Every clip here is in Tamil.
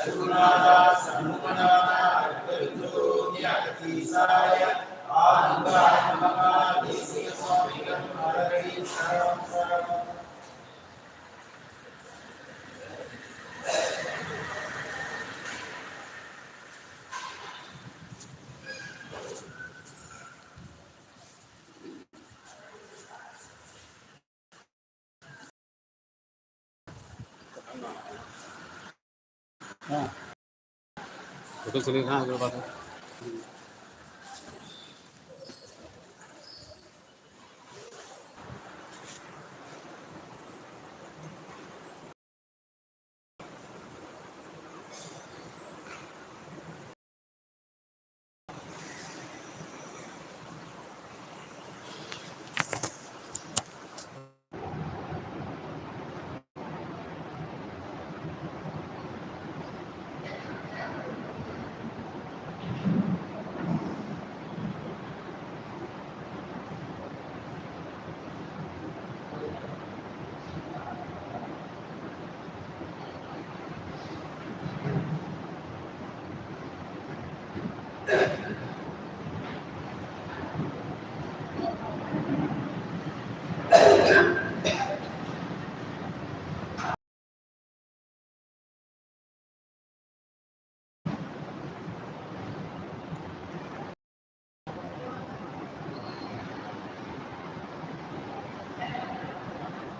சத்குருநாதா சண்முகநாதா அற்பெருஞ்சோதி அகத்தீசாய ஆனந்த तो चलिए कहाँ आगे बात है।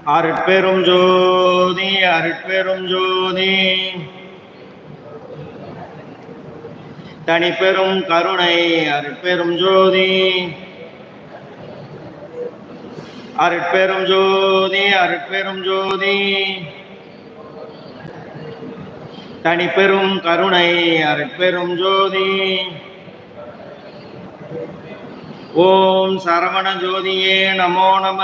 அருட்பெரும் ஜோதி அருட்பெரும் ஜோதி. தனிப்பெரும் கருணை அருட்பெரும் ஜோதி. அருட்பெரும் ஜோதி அருட்பெரும் ஜோதி. தனிப்பெரும் கருணை அருட்பெரும் ஜோதி. ஓம் சரவண ஜோதியே நமோ நம.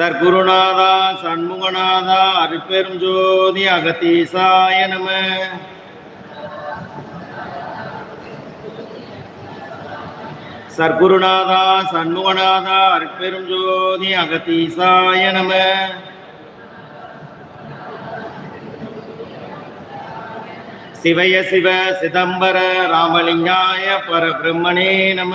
சர்க்குருநாதா சண்முகநாதா அருப்பெரும் ஜோதி அகத்தீசாய நம. சர்க்குருநாதா சண்முகநாதா அருப்பெரும் ஜோதி அகத்தீசாய நம. சிவய சிவ சிதம்பர ராமலிங்காய பரபிரம்மணே நம.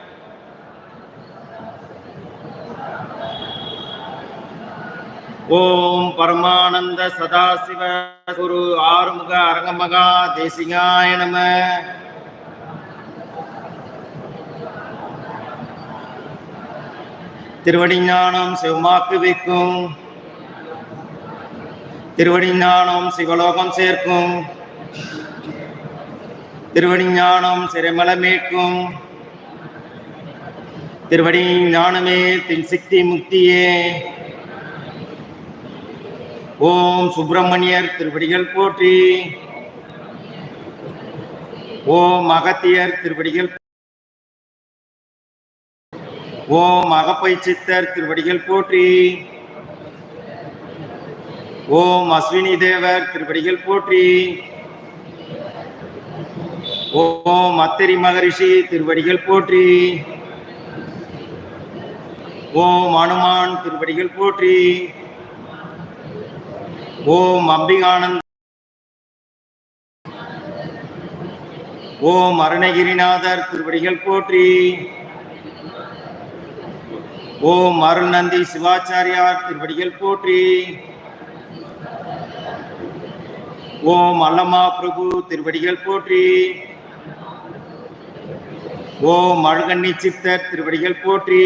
ஓம் பரமானந்த சதாசிவ குரு ஆறுமுக அரங்கமகா தேசிகாய நம. திருவடிஞானம் சிவமாக்கு வைக்கும் திருவடிஞானம் சிவலோகம் சேர்க்கும். திருவடிஞானம் சிறைமல மீட்கும் திருவடி ஞானமே தின் சித்தி முக்தியே. ஓம் சுப்பிரமணியர் திருவடிகள் போற்றி. ஓம் அகத்தியர் திருவடிகள் ஓம் அகப்பை சித்தர் திருவடிகள் போற்றி. ஓம் அஸ்வினி தேவர் திருவடிகள் போற்றி. ஓம் அத்திரி மகரிஷி திருவடிகள் போற்றி. ஓம் அனுமான் திருவடிகள் போற்றி. ஓம் அம்பிகானந்த. ஓம் அருணகிரிநாதர் திருவடிகள் போற்றி. ஓம் அருள்நந்தி சிவாச்சாரியார் திருவடிகள் போற்றி. ஓம் அல்லமா பிரபு திருவடிகள் போற்றி. ஓம் அழுகண்ணி சித்தர் திருவடிகள் போற்றி.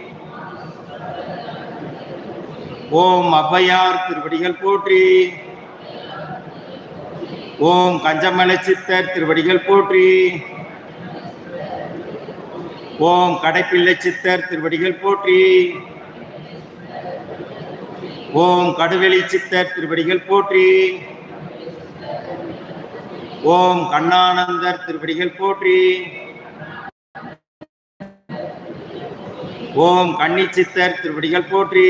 ஓம் அவ்வையார் திருவடிகள் போற்றி. ஓம் கஞ்சமலை சித்தர் திருவடிகள் போற்றி. ஓம் கடைப்பிள்ளை சித்தர் திருவடிகள் போற்றி. ஓம் கடுவெளி சித்தர் திருவடிகள் போற்றி. ஓம் கண்ணானந்தர் திருவடிகள் போற்றி. ஓம் கன்னி சித்தர் திருவடிகள் போற்றி.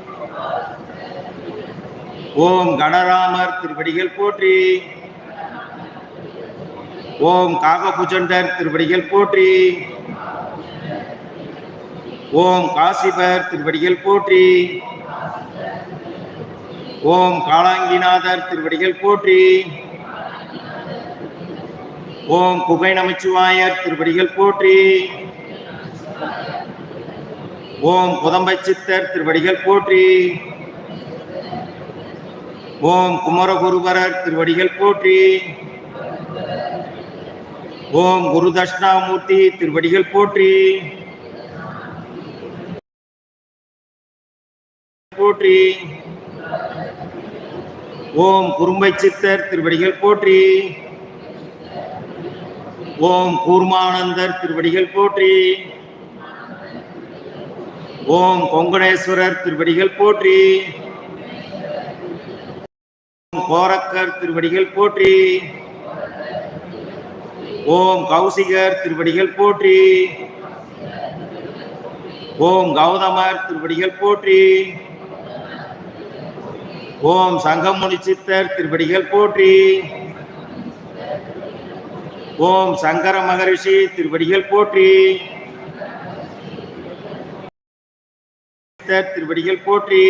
ஓம் கணராமர் திருவடிகள் போற்றி. ஓம் காகபுஜண்டர் திருவடிகள் போற்றி. ஓம் காசிபர் திருவடிகள் போற்றி. ஓம் காளாங்கிநாதர் திருவடிகள் போற்றி. ஓம் குகை நமச்சிவாயர் திருவடிகள் போற்றி. ஓம் புதம்பை சித்தர் திருவடிகள் போற்றி. ஓம் குமரகுருபரர் திருவடிகள் போற்றி. ஓம் குரு தட்சிணாமூர்த்தி திருவடிகள் போற்றி. போற்றி. ஓம் குறும்பை சித்தர் திருவடிகள் போற்றி. ஓம் கூர்மானந்தர் திருவடிகள் போற்றி. ஓம் கொங்கணேஸ்வரர் திருவடிகள் போற்றி. கோரக்கர் திருவடிகள் போற்றி. ஓம் கௌசிகர் திருவடிகள் போற்றி. ஓம் கௌதமர் திருவடிகள் போற்றி. ஓம் சங்கமுனி சித்தர் திருவடிகள் போற்றி. ஓம் சங்கர மகரிஷி திருவடிகள் போற்றி. திருவடிகள் போற்றி.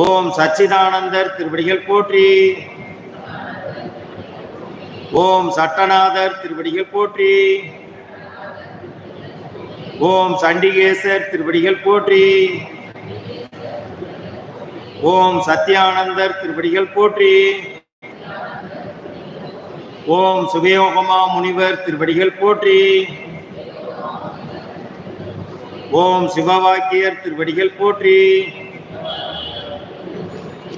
ஓம் சச்சிதானந்தர் திருவடிகள் போற்றி. ஓம் சட்டநாதர் திருவடிகள் போற்றி. ஓம் சண்டிகேசர் திருவடிகள் போற்றி. ஓம் சத்யானந்தர் திருவடிகள் போற்றி. ஓம் சுகயோகமா முனிவர் திருவடிகள் போற்றி. ஓம் சிவவாக்கியர் திருவடிகள் போற்றி.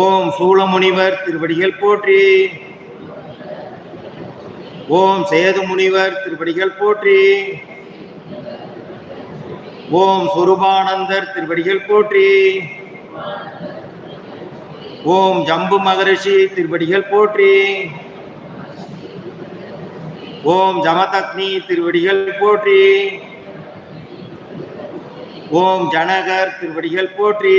ஓம் சூளமுனிவர் திருவடிகள் போற்றி. ஓம் சேது முனிவர் திருவடிகள் போற்றி. ஓம் சுரூபானந்தர் திருவடிகள் போற்றி. ஓம் ஜம்பு மகரிஷி திருவடிகள் போற்றி. ஓம் ஜமதக்னி திருவடிகள் போற்றி. ஓம் ஜனகர் திருவடிகள் போற்றி.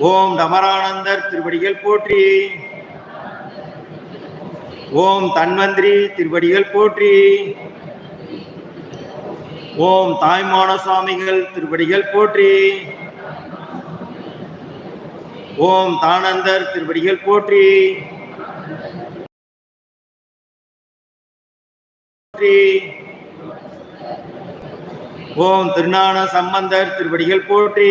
ஓம் டமரானந்தர் திருவடிகள் போற்றி. ஓம் தன்வந்திரி திருவடிகள் போற்றி. ஓம் தாய்மான சுவாமிகள் திருவடிகள் போற்றி. ஓம் தானந்தர் திருவடிகள் போற்றி. போற்றி. ஓம் திருஞான சம்பந்தர் திருவடிகள் போற்றி.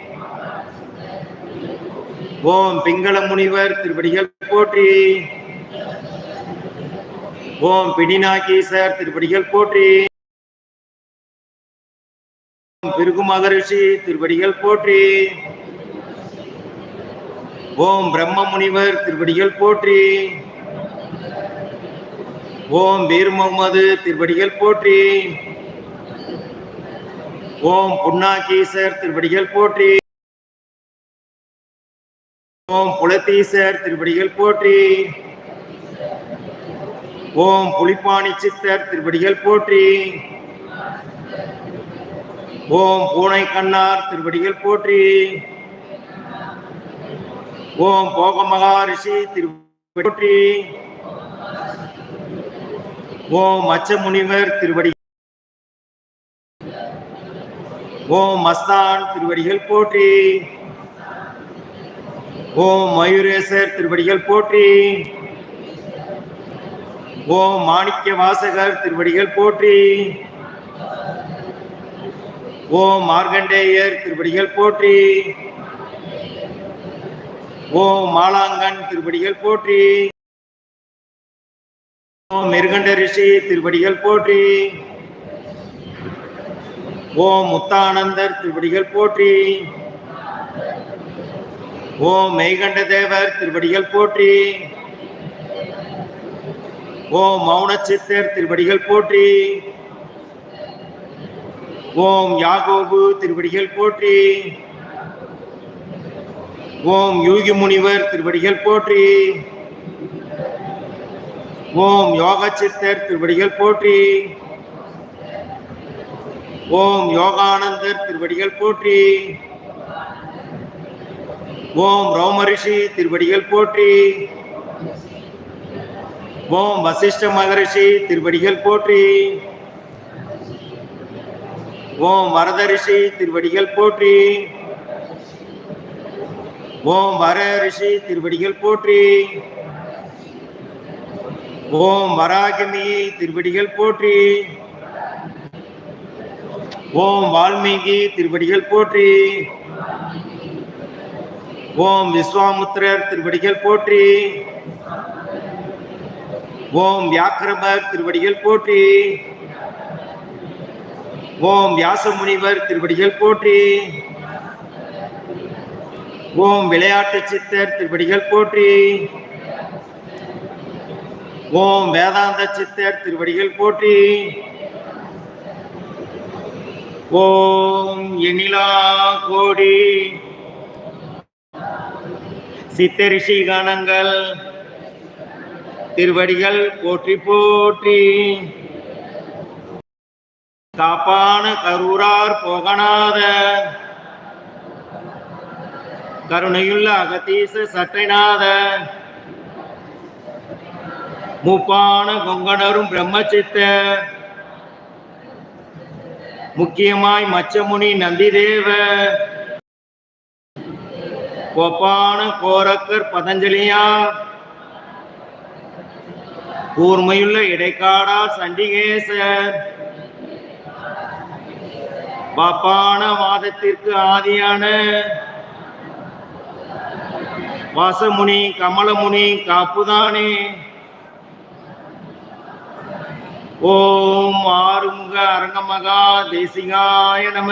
ஓம் பிங்கள முனிவர் திருப்படிகள் போற்றி. ஓம் பிடிநாகீசர் திருப்படிகள் போற்றி. ஓம் பிருகு மகரிஷி திருப்படிகள் போற்றி. ஓம் பிரம்ம முனிவர் திருப்படிகள் போற்றி. ஓம் வீர் முகமது திருவடிகள் போற்றி. ஓம் புன்னாகீசர் திருப்படிகள் போற்றி. ஓம் புலத்தீசர் திருப்படிகள் போற்றி. ஓம் புலிப்பாணி சித்தர் திருப்படிகள் போற்றி. ஓம் பூனை கண்ணார் திருவடிகள் போற்றி. ஓம் போக மகாரிஷி திருப்படி போற்றி. ஓம் மச்ச முனிவர் திருவடி ஓம் மஸ்தான் திருவடிகள் போற்றி. ஓம் மயூரேசர் திருவடிகள் போற்றி. ஓம் மாணிக்க வாசகர் திருவடிகள் போற்றி. ஓம் மார்கண்டேயர் திருவடிகள் போற்றி. ஓம் மாலாங்கன் திருவடிகள் போற்றி. ஓம் மிருகண்ட ரிஷி திருவடிகள் போற்றி. ஓம் முத்தானந்தர் திருவடிகள் போற்றி. ஓம் மெய்கண்ட தேவர் திருவடிகள் போற்றி. ஓம் மௌனச்சித்தர் திருவடிகள் போற்றி. ஓம் யாகோபு திருவடிகள் போற்றி. ஓம் யூகி முனிவர் திருவடிகள் போற்றி. ஓம் யோக சித்தர் திருவடிகள் போற்றி. ஓம் யோகானந்தர் திருவடிகள் போற்றி. ஓம் ரோமரிஷி திருவடிகள் போற்றி. ஓம் வசிஷ்ட மகரிஷி திருவடிகள் போற்றி. ஓம் வரத ரிஷி திருவடிகள் போற்றி. ஓம் வர ரிஷி திருவடிகள் போற்றி. ஓம் வராகினி திருவடிகள் போற்றி. ஓம் வால்மீகி திருவடிகள் போற்றி. ஓம் விஸ்வாமுத்திரர் திருவடிகள் போற்றி. ஓம் வியாக்கிரமர் திருவடிகள் போற்றி. ஓம் வியாசமுனிவர் திருவடிகள் போற்றி. ஓம் விளையாட்டு சித்தர் திருவடிகள் போற்றி. ஓம் வேதாந்த சித்தர் திருவடிகள் போற்றி. ஓம் எண்ணிலா கோடி சித்தரிஷி கானங்கள் கணங்கள் திருவடிகள் போற்றி போற்றி. காப்பான கரூரார் போகநாத. கருணையுள்ள அகதீச சட்டைநாத. மூப்பான கொங்கணரும் பிரம்மச்சித்த. முக்கியமாய் மச்சமுனி நந்திதேவ. கோபான கோரக்கர் பதஞ்சலியா? கூர்மையுள்ள இடைக்காடா சண்டிகேசர். பாப்பான வாதத்திற்கு ஆதியான வாசமுனி கமலமுனி காப்புதானே? ஓம் ஆறுமுக அரங்கமகா தேசிகாய நம.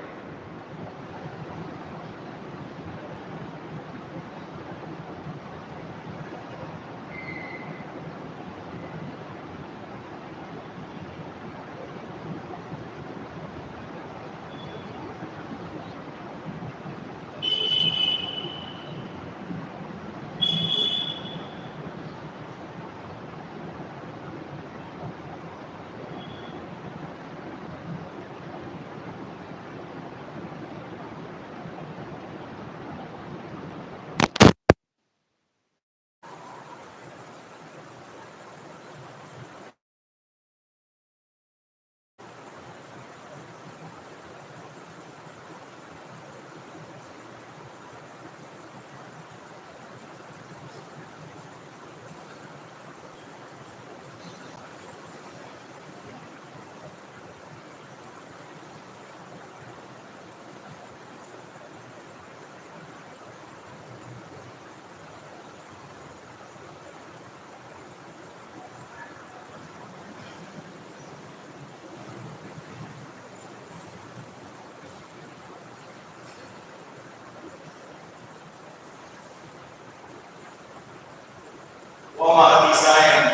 ஓமாதிசாயம்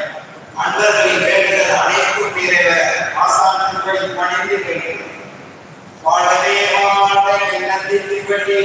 அன்பர்களின் வேண்டுதல் அனைத்தும் நிறைவேற ஆசான் திருப்பதி பணிந்து கேட்கிறேன் வாழ்வே வாழ்க எண்ணத்தில் திருப்பதி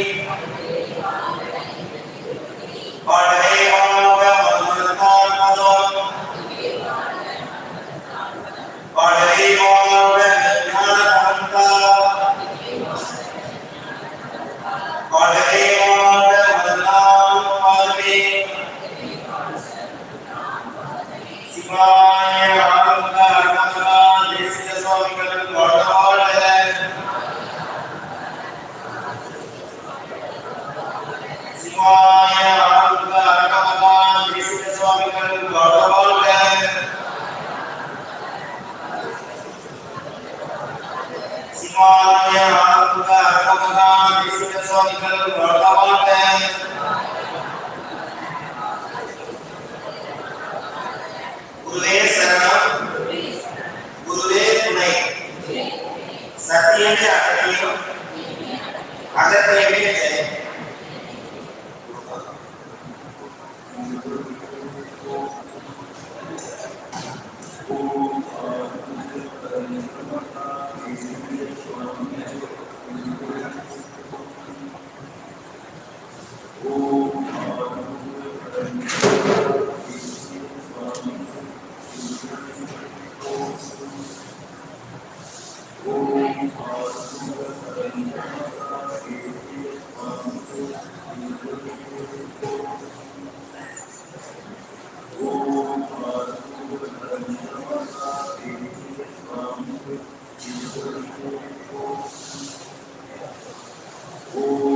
Oh.